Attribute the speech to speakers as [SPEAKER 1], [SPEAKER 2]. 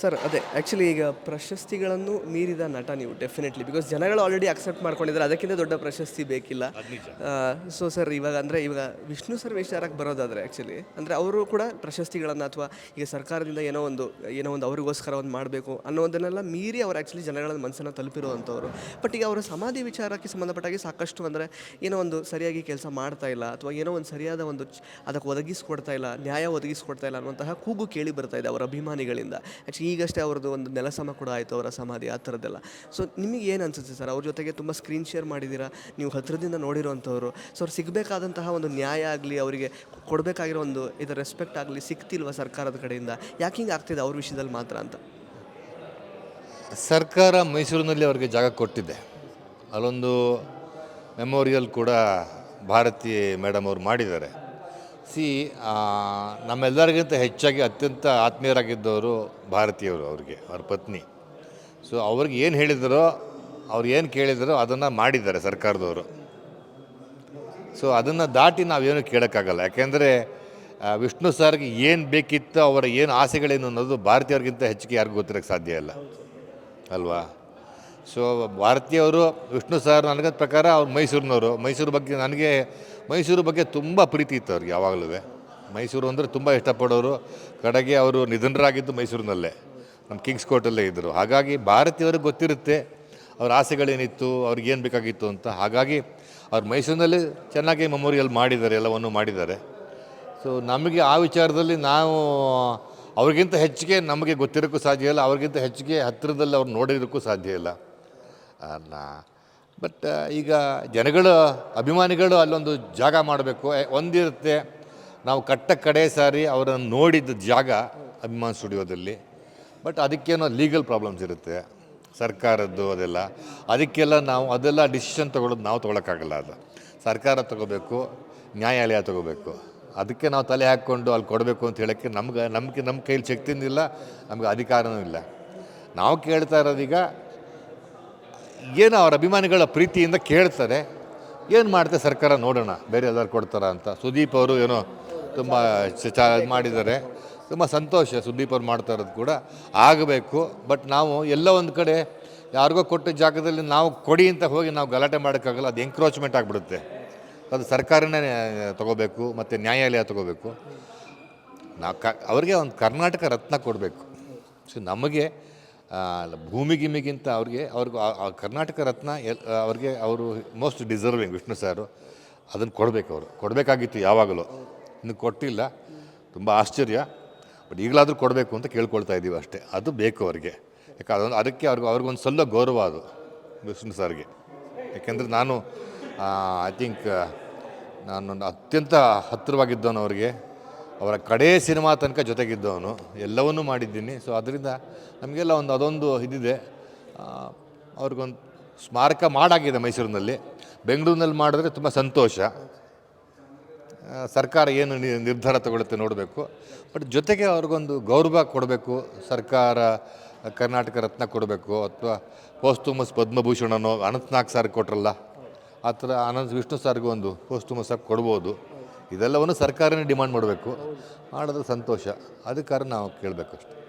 [SPEAKER 1] Sir ಅದೇ actually ಈಗ ಪ್ರಶಸ್ತಿಗಳನ್ನು ಮೀರಿದ ನಟ ನೀವು ಡೆಫಿನೆಟ್ಲಿ ಬಿಕಾಸ್ ಜನಗಳು ಆಲ್ರೆಡಿ ಅಕ್ಸೆಪ್ಟ್ ಮಾಡ್ಕೊಂಡಿದ್ದಾರೆ ಅದಕ್ಕಿಂತ ದೊಡ್ಡ ಪ್ರಶಸ್ತಿ ಬೇಕಿಲ್ಲ. ಸೊ ಸರ್ ಇವಾಗ ಅಂದರೆ ಇವಾಗ ವಿಷ್ಣು ಸರ್ ವಿಚಾರಕ್ಕೆ ಬರೋದಾದರೆ ಆ್ಯಕ್ಚುಲಿ ಅಂದರೆ ಅವರು ಕೂಡ ಪ್ರಶಸ್ತಿಗಳನ್ನು ಅಥವಾ ಈಗ ಸರ್ಕಾರದಿಂದ ಏನೋ ಒಂದು ಏನೋ ಒಂದು ಅವರಿಗೋಸ್ಕರ ಒಂದು ಮಾಡಬೇಕು ಅನ್ನೋದನ್ನೆಲ್ಲ ಮೀರಿ ಅವರು ಆ್ಯಕ್ಚುಲಿ ಜನಗಳ ಮನಸ್ಸನ್ನು ತಲುಪಿರುವಂಥವ್ರು. ಬಟ್ ಈಗ ಅವರ ಸಮಾಧಿ ವಿಚಾರಕ್ಕೆ ಸಂಬಂಧಪಟ್ಟಾಗಿ ಸಾಕಷ್ಟು ಅಂದರೆ ಏನೋ ಒಂದು ಸರಿಯಾಗಿ ಕೆಲಸ ಮಾಡ್ತಾ ಇಲ್ಲ ಅಥವಾ ಏನೋ ಒಂದು ಸರಿಯಾದ ಒಂದು ಅದಕ್ಕೆ ಒದಗಿಸ್ಕೊಡ್ತಾ ಇಲ್ಲ ನ್ಯಾಯ ಒದಗಿಸ್ಕೊಡ್ತಾ ಇಲ್ಲ ಅನ್ನುವಂತಹ ಕೂಗು ಕೇಳಿ ಬರ್ತಾ ಇದೆ ಅವರ ಅಭಿಮಾನಿಗಳಿಂದ. ಆ್ಯಕ್ಚುಲಿ ಈಗಷ್ಟೇ ಅವ್ರದ್ದು ಒಂದು ನೆಲಸಮ ಕೂಡ ಆಯಿತು, ಅವರ ಸಮಾಧಿ, ಆ ಥರದ್ದೆಲ್ಲ. ಸೊ ನಿಮಗೆ ಏನು ಅನಿಸುತ್ತೆ ಸರ್? ಅವ್ರ ಜೊತೆಗೆ ತುಂಬ ಸ್ಕ್ರೀನ್ ಶೇರ್ ಮಾಡಿದ್ದೀರಾ ನೀವು ಹತ್ರದಿಂದ ನೋಡಿರುವಂಥವ್ರು ಸೊ ಅವ್ರು ಸಿಗಬೇಕಾದಂತಹ ಒಂದು ನ್ಯಾಯ ಆಗಲಿ, ಅವರಿಗೆ ಕೊಡಬೇಕಾಗಿರೋ ಒಂದು ಇದರ ರೆಸ್ಪೆಕ್ಟ್ ಆಗಲಿ ಸಿಗ್ತಿಲ್ವ ಸರ್ಕಾರದ ಕಡೆಯಿಂದ? ಯಾಕೆ ಹಿಂಗೆ ಆಗ್ತಿದೆ ಅವ್ರ ವಿಷಯದಲ್ಲಿ ಮಾತ್ರ ಅಂತ?
[SPEAKER 2] ಸರ್ಕಾರ ಮೈಸೂರಿನಲ್ಲಿ ಅವರಿಗೆ ಜಾಗ ಕೊಟ್ಟಿದೆ. ಅಲ್ಲೊಂದು ಮೆಮೋರಿಯಲ್ ಕೂಡ ಭಾರತಿ ಮೇಡಮ್ ಅವರು ಮಾಡಿದ್ದಾರೆ. ಸಿ ನಮ್ಮೆಲ್ಲರಿಗಿಂತ ಹೆಚ್ಚಾಗಿ ಅತ್ಯಂತ ಆತ್ಮೀಯರಾಗಿದ್ದವರು ಭಾರತೀಯವರು ಅವ್ರಿಗೆ, ಅವ್ರ ಪತ್ನಿ. ಸೊ ಅವ್ರಿಗೆ ಏನು ಹೇಳಿದರೋ, ಅವ್ರು ಏನು ಕೇಳಿದರೋ ಅದನ್ನು ಮಾಡಿದ್ದಾರೆ ಸರ್ಕಾರದವರು. ಸೊ ಅದನ್ನು ದಾಟಿ ನಾವೇನು ಕೇಳೋಕ್ಕಾಗಲ್ಲ. ಯಾಕೆಂದರೆ ವಿಷ್ಣು ಸರ್ಗೆ ಏನು ಬೇಕಿತ್ತು, ಅವರ ಏನು ಆಸೆಗಳೇನು ಅನ್ನೋದು ಭಾರತೀಯರಿಗಿಂತ ಹೆಚ್ಚಿಗೆ ಯಾರಿಗೂ ಗೊತ್ತಿರೋಕ್ಕೆ ಸಾಧ್ಯ ಇಲ್ಲ. ಅಲ್ವಾ? ಸೊ ಭಾರತೀಯವರು, ವಿಷ್ಣು ಸರ್ ನನಗದ ಪ್ರಕಾರ ಅವ್ರು ಮೈಸೂರಿನವರು. ಮೈಸೂರು ಬಗ್ಗೆ ನನಗೆ ಮೈಸೂರು ಬಗ್ಗೆ ತುಂಬ ಪ್ರೀತಿ ಇತ್ತು ಅವ್ರಿಗೆ ಯಾವಾಗಲೂ. ಮೈಸೂರು ಅಂದರೆ ತುಂಬ ಇಷ್ಟಪಡೋರು. ಕಡೆಗೆ ಅವರು ನಿಧನರಾಗಿದ್ದು ಮೈಸೂರಿನಲ್ಲೇ. ನಮ್ಮ ಕಿಂಗ್ಸ್ ಕೋರ್ಟಲ್ಲೇ ಇದ್ದರು. ಹಾಗಾಗಿ ಭಾರತೀಯವ್ರಿಗೆ ಗೊತ್ತಿರುತ್ತೆ ಅವ್ರ ಆಸೆಗಳೇನಿತ್ತು, ಅವ್ರಿಗೆ ಏನು ಬೇಕಾಗಿತ್ತು ಅಂತ. ಹಾಗಾಗಿ ಅವ್ರು ಮೈಸೂರಿನಲ್ಲಿ ಚೆನ್ನಾಗಿ ಮೆಮೋರಿಯಲ್ ಮಾಡಿದ್ದಾರೆ, ಎಲ್ಲವನ್ನು ಮಾಡಿದ್ದಾರೆ. ಸೊ ನಮಗೆ ಆ ವಿಚಾರದಲ್ಲಿ ನಾವು ಅವ್ರಿಗಿಂತ ಹೆಚ್ಚಿಗೆ ನಮಗೆ ಗೊತ್ತಿರೋಕ್ಕೂ ಸಾಧ್ಯ ಇಲ್ಲ. ಅವ್ರಿಗಿಂತ ಹೆಚ್ಚಿಗೆ ಹತ್ತಿರದಲ್ಲಿ ಅವ್ರು ನೋಡಿರೋಕ್ಕೂ ಸಾಧ್ಯ ಇಲ್ಲ. ಅಲ್ಲ. ಬಟ್ ಈಗ ಜನಗಳು, ಅಭಿಮಾನಿಗಳು ಅಲ್ಲೊಂದು ಜಾಗ ಮಾಡಬೇಕು. ಒಂದಿರುತ್ತೆ, ನಾವು ಕಟ್ಟ ಕಡೆ ಸಾರಿ ಅವರನ್ನು ನೋಡಿದ ಜಾಗ ಅಭಿಮಾನ್ ಸ್ಟುಡಿಯೋದಲ್ಲಿ. ಬಟ್ ಅದಕ್ಕೇನೋ ಲೀಗಲ್ ಪ್ರಾಬ್ಲಮ್ಸ್ ಇರುತ್ತೆ, ಸರ್ಕಾರದ್ದು ಅದೆಲ್ಲ. ಅದಕ್ಕೆಲ್ಲ ನಾವು, ಅದೆಲ್ಲ ಡಿಸಿಷನ್ ತೊಗೊಳೋದು ನಾವು ತೊಗೊಳಕ್ಕಾಗಲ್ಲ ಅದು. ಸರ್ಕಾರ ತಗೋಬೇಕು, ನ್ಯಾಯಾಲಯ ತಗೋಬೇಕು. ಅದಕ್ಕೆ ನಾವು ತಲೆ ಹಾಕ್ಕೊಂಡು ಅಲ್ಲಿ ಕೊಡಬೇಕು ಅಂತ ಹೇಳೋಕ್ಕೆ ನಮ್ಗೆ, ನಮಗೆ ನಮ್ಮ ಕೈಲಿ ಶಕ್ತಿನೂ ಇಲ್ಲ, ನಮಗೆ ಅಧಿಕಾರನೂ ಇಲ್ಲ. ನಾವು ಕೇಳ್ತಾ ಇರೋದೀಗ ಏನು ಅವರ ಅಭಿಮಾನಿಗಳ ಪ್ರೀತಿಯಿಂದ ಕೇಳ್ತಾರೆ. ಏನು ಮಾಡುತ್ತೆ ಸರ್ಕಾರ ನೋಡೋಣ, ಬೇರೆ ಎಲ್ಲರೂ ಕೊಡ್ತಾರ ಅಂತ. ಸುದೀಪ್ ಅವರು ಏನೋ ತುಂಬ ಚ- ಮಾಡಿದ್ದಾರೆ. ತುಂಬ ಸಂತೋಷ ಸುದೀಪ್ ಅವ್ರು ಮಾಡ್ತಾ ಇರೋದು ಕೂಡ. ಆಗಬೇಕು, ಬಟ್ ನಾವು ಎಲ್ಲ ಒಂದು ಕಡೆ ಯಾರಿಗೋ ಕೊಟ್ಟ ಜಾಗದಲ್ಲಿ ನಾವು ಕೊಡಿ ಅಂತ ಹೋಗಿ ನಾವು ಗಲಾಟೆ ಮಾಡೋಕ್ಕಾಗಲ್ಲ, ಅದು ಎಂಕ್ರೋಚ್ಮೆಂಟ್ ಆಗಿಬಿಡುತ್ತೆ. ಅದು ಸರ್ಕಾರನೇ ತಗೋಬೇಕು, ಮತ್ತು ನ್ಯಾಯಾಲಯ ತಗೋಬೇಕು. ನಾವು ಕ, ಅವ್ರಿಗೆ ಒಂದು ಕರ್ನಾಟಕ ರತ್ನ ಕೊಡಬೇಕು. ಸೊ, ನಮಗೆ ಭೂಮಿ ಗಿಮಿಗಿಂತ ಅವ್ರಿಗೆ ಅವ್ರಿಗೆ ಕರ್ನಾಟಕ ರತ್ನ ಎಲ್ ಅವ್ರಿಗೆ ಅವರು ಮೋಸ್ಟ್ ಡಿಸರ್ವಿಂಗ್ ವಿಷ್ಣು ಸಾರು. ಅದನ್ನು ಕೊಡಬೇಕು ಅವರು. ಕೊಡಬೇಕಾಗಿತ್ತು ಯಾವಾಗಲೂ. ಇನ್ನು ಕೊಟ್ಟಿಲ್ಲ. ತುಂಬ ಆಶ್ಚರ್ಯ. ಬಟ್ ಈಗಲಾದರೂ ಕೊಡಬೇಕು ಅಂತ ಕೇಳ್ಕೊಳ್ತಾ ಇದ್ದೀವಿ ಅಷ್ಟೇ. ಅದು ಬೇಕು ಅವ್ರಿಗೆ. ಯಾಕೆ ಅದೊಂದು, ಅದಕ್ಕೆ ಅವ್ರಿಗೆ ಅವ್ರಿಗೊಂದು ಸಲ್ಲ ಗೌರವ ಅದು ವಿಷ್ಣು ಸರ್ಗೆ. ಯಾಕೆಂದರೆ ನಾನು ಐ ಥಿಂಕ್ ನಾನು ಅತ್ಯಂತ ಹತ್ತಿರವಾಗಿದ್ದವನು ಅವರಿಗೆ ಅವರ ಕಡೇ ಸಿನಿಮಾ ತನಕ ಜೊತೆಗಿದ್ದವನು ಎಲ್ಲವನ್ನೂ ಮಾಡಿದ್ದೀನಿ. ಸೊ ಅದರಿಂದ ನಮಗೆಲ್ಲ ಒಂದು ಅದೊಂದು ಇದಿದೆ. ಅವ್ರಿಗೊಂದು ಸ್ಮಾರಕ ಮಾಡಾಗಿದೆ ಮೈಸೂರಿನಲ್ಲಿ. ಬೆಂಗಳೂರಿನಲ್ಲಿ ಮಾಡಿದ್ರೆ ತುಂಬ ಸಂತೋಷ. ಸರ್ಕಾರ ಏನು ನಿರ್ಧಾರ ತಗೊಳುತ್ತೆ ನೋಡಬೇಕು. ಬಟ್ ಜೊತೆಗೆ ಅವ್ರಿಗೊಂದು ಗೌರವ ಕೊಡಬೇಕು. ಸರ್ಕಾರ ಕರ್ನಾಟಕ ರತ್ನ ಕೊಡಬೇಕು. ಅಥವಾ ಪೋಸ್ತುಮಸ್ ಪದ್ಮಭೂಷಣನೋ ಅನಂತನಾಗ್ ಸರ್ ಕೊಟ್ರಲ್ಲ, ಆ ಥರ ಅನಂತ್ ವಿಷ್ಣು ಸರ್ಗೂ ಒಂದು ಪೋಸ್ತುಮಸ್ ಕೊಡ್ಬೋದು. ಇದೆಲ್ಲವನ್ನು ಸರ್ಕಾರನೇ ಡಿಮಾಂಡ್ ಮಾಡಬೇಕು. ಮಾಡೋದು ಸಂತೋಷ. ಅದಕ್ಕಾರ ನಾವು ಕೇಳಬೇಕು ಅಷ್ಟೆ